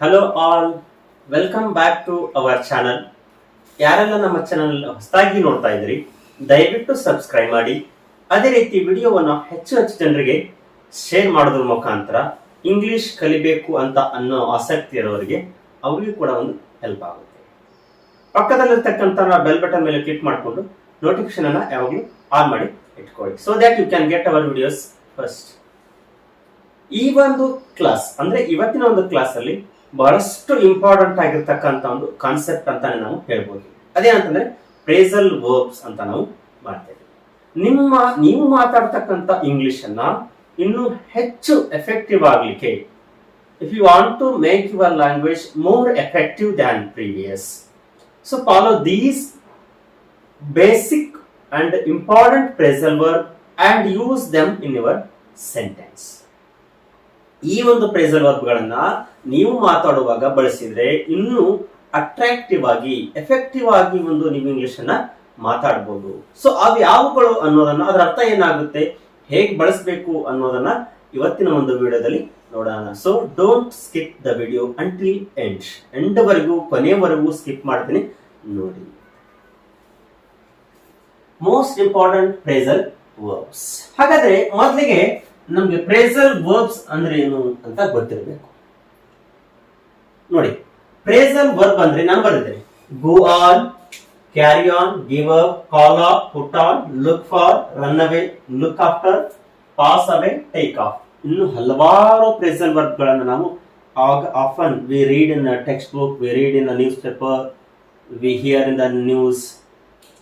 Hello all welcome back to our channel ಯಾರೆಲ್ಲ ನಮ್ಮ channel ಹೊಸದಾಗಿ ನೋಡ್ತಾ ಇದ್ರಿ ದಯವಿಟ್ಟು ಸಬ್ಸ್ಕ್ರೈಬ್ ಮಾಡಿ. ಅದೇ ರೀತಿ ವಿಡಿಯೋವನ್ನು ಹೆಚ್ಚು ಹೆಚ್ಚು ಜನರಿಗೆ ಶೇರ್ ಮಾಡೋದ್ರ ಮುಖಾಂತರ ಇಂಗ್ಲಿಷ್ ಕಲಿಬೇಕು ಅಂತ ಅನ್ನೋ ಆಸಕ್ತಿ ಇರೋರಿಗೆ ಅವರಿಗೂ ಕೂಡ ಒಂದು ಹೆಲ್ಪ್ ಆಗುತ್ತೆ. ಪಕ್ಕದಲ್ಲಿರ್ತಕ್ಕಂಥ ಬೆಲ್ ಬಟನ್ ಮೇಲೆ ಕ್ಲಿಕ್ ಮಾಡಿಕೊಂಡು ನೋಟಿಫಿಕೇಶನ್ ಅನ್ನ ಯಾವಾಗಲೂ ಆನ್ ಮಾಡಿ ಇಟ್ಕೊಳ್ಳಿ. So that you can get our videos first ಈ ಒಂದು ಕ್ಲಾಸ್ ಅಂದ್ರೆ ಇವತ್ತಿನ ಒಂದು ಕ್ಲಾಸ್ ಅಲ್ಲಿ ಬಹಳಷ್ಟು ಇಂಪಾರ್ಟೆಂಟ್ ಆಗಿರ್ತಕ್ಕಂಥ ಒಂದು ಕಾನ್ಸೆಪ್ಟ್ ಅಂತಾನೆ ನಾವು ಹೇಳ್ಬೋದು. ಅದೇನಂತಂದ್ರೆ ಪ್ರೇಸಲ್ ವರ್ಬ್ಸ್ ಅಂತ ನಾವು ಮಾಡ್ತೇವೆ. ನಿಮ್ಮ, ನೀವು ಮಾತಾಡ್ತಕ್ಕಂಥ ಇಂಗ್ಲಿಷ್ ಅನ್ನ ಇನ್ನೂ ಹೆಚ್ಚು ಎಫೆಕ್ಟಿವ್ ಆಗ್ಲಿಕ್ಕೆ if you want to make your language more effective than previous so follow these basic and important phrasal verb and use them in your sentence ಈ ಒಂದು ಪ್ರೇಸಲ್ ವರ್ಬ್ಗಳನ್ನ ನೀವು ಮಾತಾಡುವಾಗ ಬಳಸಿದ್ರೆ ಇನ್ನೂ ಅಟ್ರಾಕ್ಟಿವ್ ಆಗಿ ಎಫೆಕ್ಟಿವ್ ಆಗಿ ಒಂದು ನೀವು ಇಂಗ್ಲಿಷ್ ಅನ್ನ ಮಾತಾಡಬಹುದು ಸೊ ಅವು ಯಾವುಗಳು ಅನ್ನೋದನ್ನ, ಅದರ ಅರ್ಥ ಏನಾಗುತ್ತೆ, ಹೇಗೆ ಬಳಸಬೇಕು ಅನ್ನೋದನ್ನ ಇವತ್ತಿನ ಒಂದು ವಿಡಿಯೋದಲ್ಲಿ ನೋಡೋಣ. So don't skip the video until end end ವರೆಗೂ ಕೊನೆಯವರೆಗೂ ಸ್ಕಿಪ್ ಮಾಡ್ತೀನಿ, ನೋಡಿ. ಮೋಸ್ಟ್ ಇಂಪಾರ್ಟೆಂಟ್ ಪ್ರೇಸಲ್ ವರ್ಬ್ಸ್ ಹಾಗಾದ್ರೆ, ಮೊದಲಿಗೆ ನಮ್ಗೆ ಪ್ರೇಸಲ್ ವರ್ಬ್ಸ್ ಅಂದ್ರೆ ಏನು ಅಂತ ಗೊತ್ತಿರಬೇಕು. ನೋಡಿ ಪ್ರೇಸಲ್ ವರ್ಬ್ ಅಂದ್ರೆ ನಾನು ಬರೆದಿದ್ದೇನೆ. Go on carry on give up call off put on look for run away look after pass away take off ಇನ್ನು ಹಲವಾರು ಪ್ರೇಸಲ್ ವರ್ಬ್ಗಳನ್ನು ನಾವು ಆಗ often we read in textbook we read in newspaper we hear in the news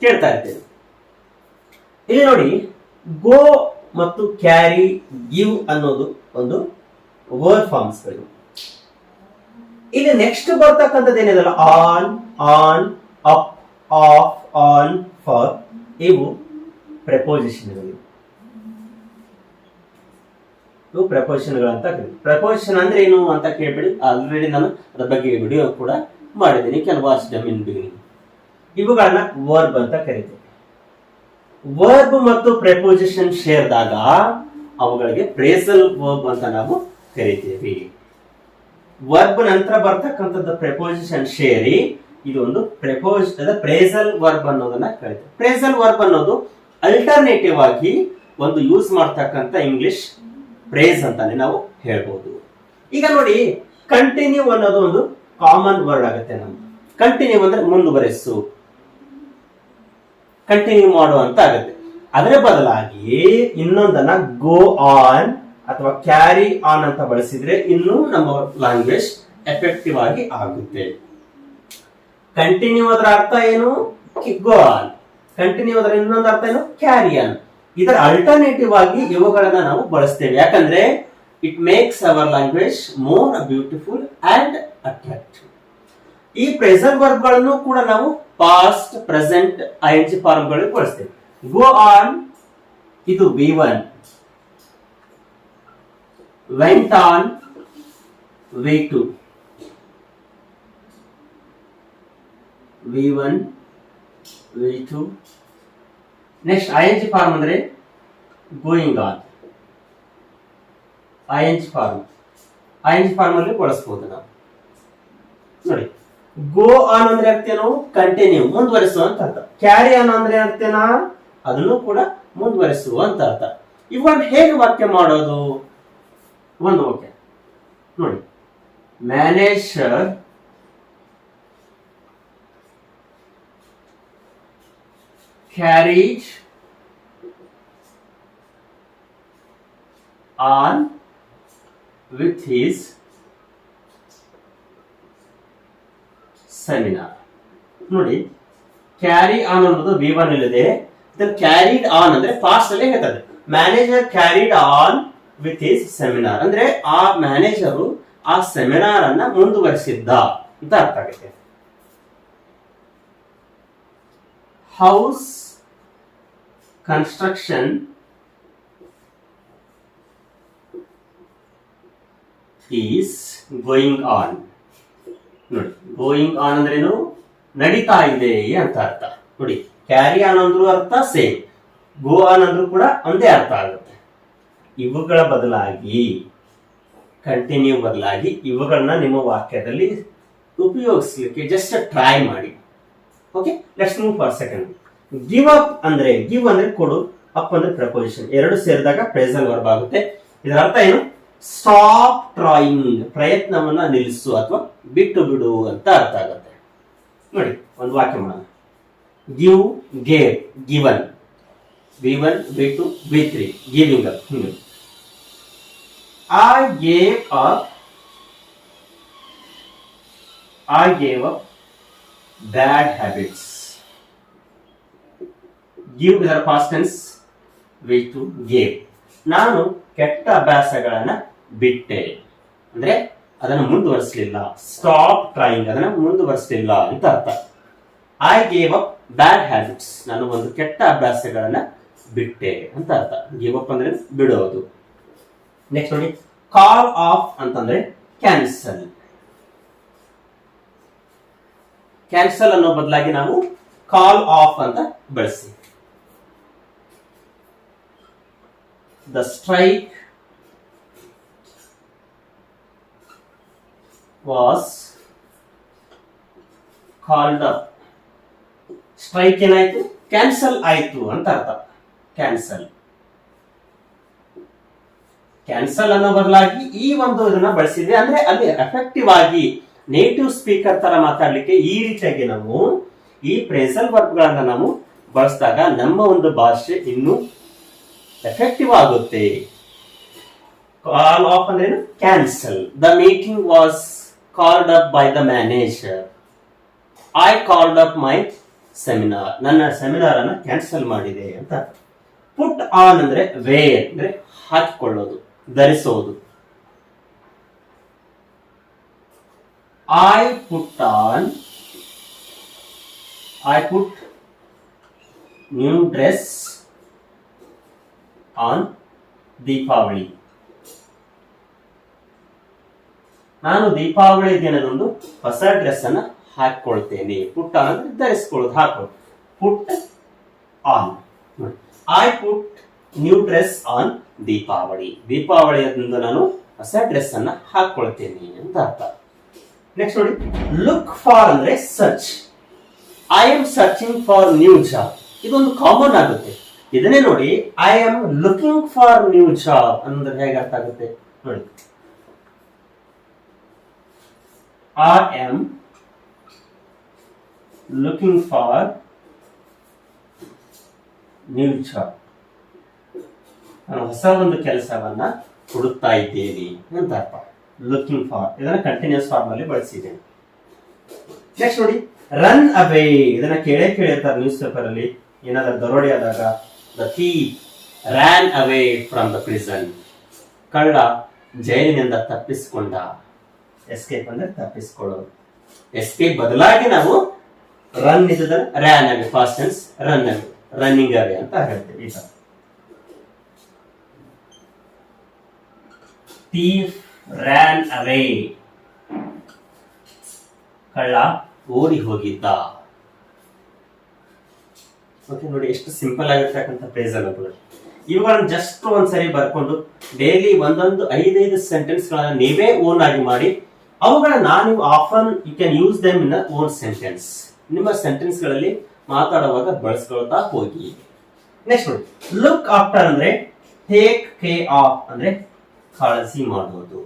ಕೇಳ್ತಾ ಇರ್ತೇವೆ. ಇಲ್ಲಿ ನೋಡಿ ಗೋ ಮತ್ತು ಕ್ಯಾರಿ ಗಿವ್ ಅನ್ನೋದು ಒಂದು ವರ್ಡ್ ಫಾರ್ಮ್ಸ್ಗಳು. ಇಲ್ಲಿ ನೆಕ್ಸ್ಟ್ ಬರ್ತಕ್ಕಂಥದ್ದು ಏನಿದಲ್ಲ on on up off on for ಇವು ಪ್ರಪೋಸಿಷನ್ಗಳು ಇವು ಪ್ರಪೋಸಿಷನ್ಗಳಂತ ಕರೀತೀವಿ ಪ್ರಪೋಸಿಷನ್ ಅಂದ್ರೆ ಏನು ಅಂತ ಕೇಳ್ಬಿಡಿ. ಆಲ್ರೆಡಿ ನಾನು ಅದ್ರ ಬಗ್ಗೆ ವಿಡಿಯೋ ಕೂಡ ಮಾಡಿದ್ದೀನಿ. ಕೆಲವು ಅಷ್ಟು ಇನ್ ಬಿಗಿನಿಂಗ್ ಇವುಗಳನ್ನ ವರ್ಬ್ ಅಂತ ಕರೀತೀವಿ. ವರ್ಬ್ ಮತ್ತು ಪ್ರೆಪೋಸಿಷನ್ ಸೇರಿದಾಗ ಅವುಗಳಿಗೆ ಪ್ರೇಸಲ್ ವರ್ಬ್ ಅಂತ ನಾವು ಕರಿತೀವಿ. ವರ್ಬ್ ನಂತರ ಬರ್ತಕ್ಕಂಥದ್ದು ಪ್ರೆಪೋಸಿಷನ್ ಸೇರಿ ಇದು ಒಂದು ಪ್ರೆಪೋಸ್ ಪ್ರೇಸಲ್ ವರ್ಬ್ ಅನ್ನೋದನ್ನ ಕರಿತು ಪ್ರೇಸಲ್ ವರ್ಬ್ ಅನ್ನೋದು ಅಲ್ಟರ್ನೇಟಿವ್ ಆಗಿ ಒಂದು ಯೂಸ್ ಮಾಡ್ತಕ್ಕಂಥ ಇಂಗ್ಲಿಷ್ ಪ್ರೇಸ್ ಅಂತಾನೆ ನಾವು ಹೇಳ್ಬೋದು. ಈಗ ನೋಡಿ ಕಂಟಿನ್ಯೂ ಅನ್ನೋದು ಒಂದು ಕಾಮನ್ ವರ್ಡ್ ಆಗುತ್ತೆ ನಮ್ದು. ಕಂಟಿನ್ಯೂ ಅಂದ್ರೆ ಮುಂದುವರೆಸು. ಕಂಟಿನ್ಯೂ ಮಾಡು ಅಂತ ಆಗುತ್ತೆ. ಅದರ ಬದಲಾಗಿ ಇನ್ನೊಂದನ್ನ ಗೋ ಆನ್ ಅಥವಾ ಕ್ಯಾರಿ ಆನ್ ಅಂತ ಬಳಸಿದ್ರೆ ಇನ್ನೂ ನಮ್ಮ ಲ್ಯಾಂಗ್ವೇಜ್ ಎಫೆಕ್ಟಿವ್ ಆಗಿ ಆಗುತ್ತೆ. ಕಂಟಿನ್ಯೂ ಅದರ ಅರ್ಥ ಏನು? ಗೋ ಆನ್ ಕಂಟಿನ್ಯೂ ಅದರ ಇನ್ನೊಂದು ಅರ್ಥ ಏನು? ಕ್ಯಾರಿ ಆನ್ ಇದರ ಅಲ್ಟರ್ನೇಟಿವ್ ಆಗಿ ಇವುಗಳನ್ನ ನಾವು ಬಳಸ್ತೇವೆ. ಯಾಕಂದ್ರೆ it makes our language more beautiful and attractive ಈ ಪ್ರೆಸೆಂಟ್ ವರ್ಬ್ಗಳನ್ನು ಕೂಡ ನಾವು past present I N G form ಗಳಿಗೆ ಬಳಸ್ತೇವೆ. ಗೋ ಆನ್ ಇದು V one V one V two next I N G form ಅಂದ್ರೆ going on I N G form ಅಲ್ಲಿ ಬಳಸಬಹುದು ನಾವು. ನೋಡಿ ಗೋ ಆನ್ ಅಂದ್ರೆ ಅರ್ಥೇನು ಕಂಟಿನ್ಯೂ ಮುಂದುವರಿಸು ಅಂತ ಅರ್ಥ. ಕ್ಯಾರಿ ಆನ್ ಅಂದ್ರೆ ಅರ್ಥೇನಾ ಅದನ್ನು ಕೂಡ ಮುಂದುವರಿಸು ಅಂತ ಅರ್ಥ. ಇವಾಗ ಹೇಗೆ ವಾಕ್ಯ ಮಾಡೋದು? ಒಂದು ವಾಕ್ಯ ನೋಡಿ manager carries on with his seminar ನೋಡಿ ಕ್ಯಾರಿ ಆನ್ ಅನ್ನೋದು ವಿ ಒನ್ ಇಲ್ಲಿದೆ ಕ್ಯಾರಿಡ್ ಆನ್ ಅಂದ್ರೆ ಫಾಸ್ಟ್ ಅಲ್ಲಿ ಹೇಳ್ತದೆ manager carried on with his seminar ಅಂದ್ರೆ ಆ ಮ್ಯಾನೇಜರು ಆ ಸೆಮಿನಾರ್ ಅನ್ನ ಮುಂದುವರಿಸಿದ್ದ. ಅಂತ ಅರ್ಥ ಆಗುತ್ತೆ house construction is going on ನೋಡಿ ಗೋಯಿಂಗ್ ಆನ್ ಅಂದ್ರೇನು ನಡೀತಾ ಇದೆ ಅಂತ ಅರ್ಥ. ನೋಡಿ ಕ್ಯಾರಿ ಆನ್ ಅಂದ್ರೂ ಅರ್ಥ ಸೇಮ್ ಗೋ ಆನ್ ಅಂದ್ರೂ ಕೂಡ ಒಂದೇ ಅರ್ಥ ಆಗುತ್ತೆ. ಇವುಗಳ ಬದಲಾಗಿ ಕಂಟಿನ್ಯೂ ಬದಲಾಗಿ ಇವುಗಳನ್ನ ನಿಮ್ಮ ವಾಕ್ಯದಲ್ಲಿ ಉಪಯೋಗಿಸ್ಲಿಕ್ಕೆ ಜಸ್ಟ್ ಟ್ರೈ ಮಾಡಿ. Okay let's move for second give up ಅಂದ್ರೆ ಗಿವ್ ಅಂದ್ರೆ ಕೊಡು ಅಪ್ ಅಂದ್ರೆ ಪ್ರಪೋಸಿಷನ್ ಎರಡು ಸೇರಿದಾಗ ಪ್ರೆಸೆಂಟ್ ವರ್ಬ್ ಆಗುತ್ತೆ. ಇದರ ಅರ್ಥ ಏನು? ಸ್ಟಾಪ್ ಟ್ರಾಯಿಂಗ್ ಪ್ರಯತ್ನವನ್ನ ನಿಲ್ಲಿಸು ಅಥವಾ ಬಿಟ್ಟು ಬಿಡು ಅಂತ ಅರ್ಥ ಆಗುತ್ತೆ. ನೋಡಿ, ಒಂದು ವಾಕ್ಯ ಮಾಡೋಣ. Give gave given B one B two B three giving up ಹಿಂಗೆ I gave up. I gave up bad habits. Give ಇದರ past tense ಟು ಗೇವ್ ನಾನು ಕೆಟ್ಟ ಅಭ್ಯಾಸಗಳನ್ನ ಬಿಟ್ಟೆ. ಅಂದ್ರೆ ಅದನ್ನು ಮುಂದುವರಿಸಲಿಲ್ಲ. ಸ್ಟಾಪ್ ಟ್ರೈಂಗ್ ಅದನ್ನ ಮುಂದುವರಿಸಲಿಲ್ಲ ಅಂತ ಅರ್ಥ. I gave up bad habits. ನಾನು ಒಂದು ಕೆಟ್ಟ ಅಭ್ಯಾಸಗಳನ್ನ ಬಿಟ್ಟೆ ಅಂತ ಅರ್ಥ. ಗೇವ್ ಅಪ್ ಅಂದ್ರೆ ಬಿಡೋದು. ನೆಕ್ಸ್ಟ್ ನೋಡಿ. ಕಾಲ್ ಆಫ್ ಅಂತಂದ್ರೆ ಕ್ಯಾನ್ಸಲ್ ಕ್ಯಾನ್ಸಲ್ ಅನ್ನೋ ಬದಲಾಗಿ ನಾವು ಕಾಲ್ ಆಫ್ ಅಂತ ಬಳಸಿ. The strike was called up strike ಏನಾಯ್ತು? ಕ್ಯಾನ್ಸಲ್ ಆಯ್ತು ಅಂತ ಅರ್ಥ. ಕ್ಯಾನ್ಸಲ್ ಕ್ಯಾನ್ಸಲ್ ಅನ್ನೋ ಬದಲಾಗಿ ಈ ಒಂದು ಇದನ್ನ ಬಳಸಿದ್ವಿ ಅಂದ್ರೆ ಅಲ್ಲಿ ಎಫೆಕ್ಟಿವ್ ಆಗಿ ನೇಟಿವ್ ಸ್ಪೀಕರ್ ತರ ಮಾತಾಡ್ಲಿಕ್ಕೆ ಈ ರೀತಿಯಾಗಿ ನಾವು ಈ ಪ್ರೇಸಲ್ ವರ್ಬ್ಗಳನ್ನ ನಾವು ಬಳಸಿದಾಗ ನಮ್ಮ ಒಂದು ಭಾಷೆ ಇನ್ನು ಎಫೆಕ್ಟಿವ್ ಆಗುತ್ತೆ. ಕಾಲ್ ಆಫ್ ಅಂದ್ರೆ cancel the meeting was called up by the manager I called up my seminar ನನ್ನ ಸೆಮಿನಾರ್ ಅನ್ನ ಕ್ಯಾನ್ಸಲ್ ಮಾಡಿದೆ ಅಂತ. ಪುಟ್ ಆನ್ ಅಂದ್ರೆ ವೇ ಅಂದ್ರೆ ಹಾಕಿಕೊಳ್ಳೋದು. ಧರಿಸೋದು I put on I put new dress on Deepavali ನಾನು ದೀಪಾವಳಿ ದಿನದಂದು ಹೊಸ ಡ್ರೆಸ್ ಅನ್ನ ಹಾಕೊಳ್ತೇನೆ ಪುಟ್ ಆನ್ ಅಂದ್ರೆ ಧರಿಸ್ಕೊಳ್ಳೋದು ಹಾಕೋದು put on I put new dress on Deepavali. ದೀಪಾವಳಿಯಂದು ನಾನು ಹೊಸ ಡ್ರೆಸ್ ಅನ್ನ ಹಾಕೊಳ್ತೇನೆ ಅಂತ ಅರ್ಥ. ನೆಕ್ಸ್ಟ್ ನೋಡಿ. ಲುಕ್ ಫಾರ್ ಅಂದ್ರೆ search I am searching for new job ಇದೊಂದು ಕಾಮನ್ ಆಗುತ್ತೆ. ಇದನ್ನೇ ನೋಡಿ I am looking for new job ಅಂದ್ರೆ ಹೇಗೆ ಅರ್ಥ ಆಗುತ್ತೆ? ನೋಡಿ. I am looking for new job ನಾನು ಹೊಸ ಒಂದು ಕೆಲಸವನ್ನ ಹುಡುಕ್ತಾ ಇದ್ದೇನೆ ಅಂತ ಅರ್ಥ. ಲುಕಿಂಗ್ ಫಾರ್ ಇದನ್ನ ಕಂಟಿನ್ಯೂಸ್ ಫಾರ್ಮ್ ಅಲ್ಲಿ ಬಳಸಿದ್ದೇನೆ. ನೆಕ್ಸ್ಟ್ ನೋಡಿ ರನ್ ಅವೇ ಇದನ್ನ ಕೇಳೇ ಕೇಳಿರ್ತಾರೆ ನ್ಯೂಸ್ ಪೇಪರ್ ಅಲ್ಲಿ. ಏನಾದ್ರೂ ದರೋಡೆ ಆದಾಗ the thief ran away from the prison ಕಳ್ಳ ಜೈಲಿನಿಂದ ತಪ್ಪಿಸಿಕೊಂಡ. ಎಸ್ಕೇಪ್ ಅಂದ್ರೆ ತಪ್ಪಿಸಿಕೊಳ್ಳೋದು. ಎಸ್ಕೇಪ್ ಬದಲಾಗಿ ನಾವು run ಇದ್ದದ ran away past run away running away ಅಂತ ಹೇಳ್ತೀವಿ ಈ ಥೀಫ್ ರ್ಯಾನ್ ಅವೇ ಕಳ್ಳ ಓಡಿ ಹೋಗಿದ್ದ. ಓಕೆ ನೋಡಿ ಎಷ್ಟು ಸಿಂಪಲ್ ಆಗಿರ್ತಕ್ಕಂಥ ಪ್ರೇಸ್ ಅನ್ನೋದು ಇವುಗಳನ್ನ ಜಸ್ಟ್ ಒಂದ್ಸರಿ ಬರ್ಕೊಂಡು ಡೈಲಿ ಒಂದೊಂದು ಐದೈದು ಸೆಂಟೆನ್ಸ್ ಗಳನ್ನ ನೀವೇ ಓನ್ ಆಗಿ ಮಾಡಿ, ಅವುಗಳನ್ನ ನೀವು often you can use them in own sentence ನಿಮ್ಮ ಸೆಂಟೆನ್ಸ್ಗಳಲ್ಲಿ ಮಾತಾಡುವಾಗ ಬಳಸ್ಕೊಳ್ತಾ ಹೋಗಿ. ನೆಕ್ಸ್ಟ್ ನೋಡಿ ಲುಕ್ ಆಫ್ಟರ್ ಅಂದ್ರೆ ಟೇಕ್ ಕೇ ಆಫ್ ಅಂದ್ರೆ ಕಾಳಜಿ ಮಾಡುವುದು.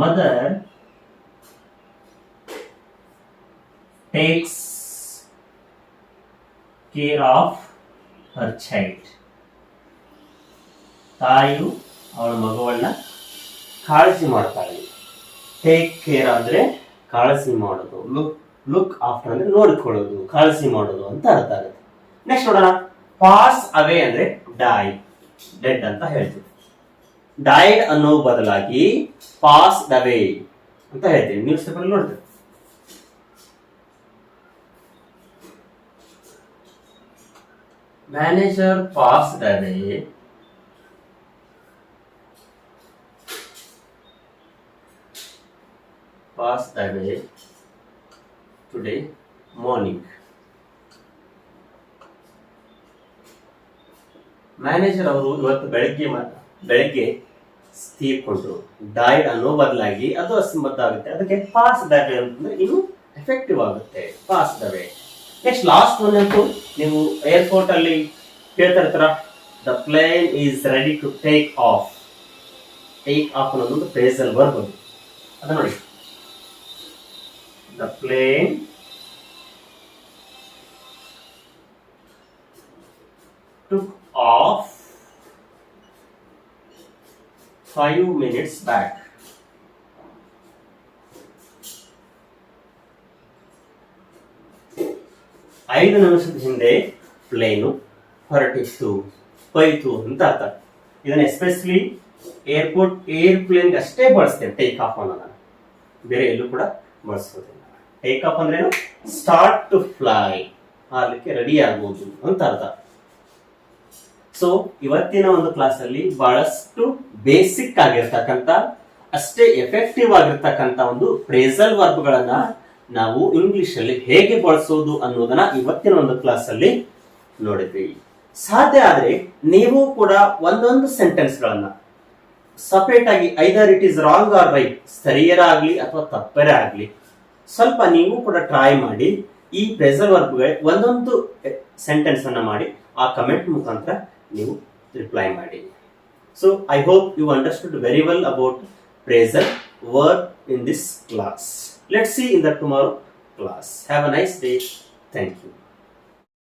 Mother takes care of her child ತಾಯಿಯು ಅವಳ ಮಗುವನ್ನ ಕಾಳಜಿ ಮಾಡ್ತಾಳೆ. ಟೇಕ್ ಕೇರ್ ಅಂದ್ರೆ ಕಾಳಜಿ ಮಾಡೋದು ಲುಕ್ ಲುಕ್ ಆಫ್ಟರ್ ಅಂದ್ರೆ ನೋಡಿಕೊಳ್ಳೋದು, ಕಾಳಜಿ ಮಾಡೋದು ಅಂತ ಅರ್ಥ ಆಗುತ್ತೆ. ನೆಕ್ಸ್ಟ್ ನೋಡೋಣ. ಪಾಸ್ ಅವೇ ಅಂದ್ರೆ ಡೈ ಡೆಡ್ ಅಂತ ಹೇಳ್ತೀವಿ. ಡೈಡ್ ಅನ್ನೋ ಬದಲಾಗಿ ಪಾಸ್ ಅವೇ ಅಂತ ಹೇಳ್ತೀವಿ. ನ್ಯೂಸ್ ಪೇಪರ್ ನೋಡ್ತೀವಿ manager pass away pass away today morning. Manager ಅವರು ಇವತ್ತು ಬೆಳಗ್ಗೆ ಬೆಳಗ್ಗೆ ತೀರ್ಕೊಂಡ್ರು ಡೈಡ್ ಅನ್ನೋ ಬದಲಾಗಿ ಅದು ಅಸಂಬದ್ಧ ಆಗುತ್ತೆ ಅದಕ್ಕೆ ಪಾಸ್ ವೇ ಅಂತಂದ್ರೆ ಇನ್ನು ಎಫೆಕ್ಟಿವ್ ಆಗುತ್ತೆ. Pass away next last one ಅಂತೂ ನೀವು ಏರ್ಪೋರ್ಟ್ ಅಲ್ಲಿ ಕೇಳ್ತಾ the plane is ready to take off take off ಅನ್ನೋದೊಂದು ಫ್ರೇಸಲ್ ವರ್ಬ್ ಅದು ನೋಡಿ. The plane took off five minutes back. ಐದು ನಿಮಿಷದ ಹಿಂದೆ ಪ್ಲೇನು ಹೊರಟಿತ್ತು ಹೋಯ್ತು ಅಂತ ಅರ್ಥ ಇದನ್ನ ಎಸ್ಪೆಷಲಿ ಏರ್ಪೋರ್ಟ್ ಏರ್ಪ್ಲೇನ್ ಅಷ್ಟೇ ಬಳಸ್ತೇವೆ ಟೇಕ್ ಆಫ್ ಅನ್ನೋದನ್ನ ಬೇರೆ ಎಲ್ಲೂ ಕೂಡ ಬಳಸೋದಿಲ್ಲ ಟೇಕ್ ಆಫ್ ಅಂದ್ರೇನು ಸ್ಟಾರ್ಟ್ ಟು ಫ್ಲೈ ಹಾರ್ಲಿಕ್ಕೆ ರೆಡಿ ಆಗ್ಬೋದು ಅಂತ ಅರ್ಥ ಸೊ ಇವತ್ತಿನ ಒಂದು ಕ್ಲಾಸ್ ಅಲ್ಲಿ ಬಹಳಷ್ಟು ಬೇಸಿಕ್ ಆಗಿರ್ತಕ್ಕಂತ ಅಷ್ಟೇ ಎಫೆಕ್ಟಿವ್ ಆಗಿರ್ತಕ್ಕಂತ ಒಂದು ಫ್ರೇಸಲ್ ವರ್ಬ್ಗಳನ್ನ ನಾವು ಇಂಗ್ಲಿಷ್ ಅಲ್ಲಿ ಹೇಗೆ ಬಳಸೋದು ಅನ್ನೋದನ್ನ ಇವತ್ತಿನ ಒಂದು ಕ್ಲಾಸ್ ಅಲ್ಲಿ ನೋಡಿದ್ವಿ. ಸಾಧ್ಯ ಆದ್ರೆ ನೀವು ಕೂಡ ಒಂದೊಂದು ಸೆಂಟೆನ್ಸ್ ಗಳನ್ನ ಸಪರೇಟ್ ಆಗಿ either it is wrong or right ಸರಿಯರ ಆಗ್ಲಿ ಅಥವಾ ತಪ್ಪರೇ ಆಗ್ಲಿ ಸ್ವಲ್ಪ ನೀವು ಕೂಡ ಟ್ರೈ ಮಾಡಿ ಈ ಪ್ರೆಸಲ್ ವರ್ಬ್ಗೆ ಒಂದೊಂದು ಸೆಂಟೆನ್ಸ್ ಅನ್ನ ಮಾಡಿ ಆ ಕಮೆಂಟ್ ಮುಖಾಂತರ ನೀವು ರಿಪ್ಲೈ ಮಾಡಿ so I hope you understood very well about phrasal verb in this class let see in the tomorrow class have a nice day thank you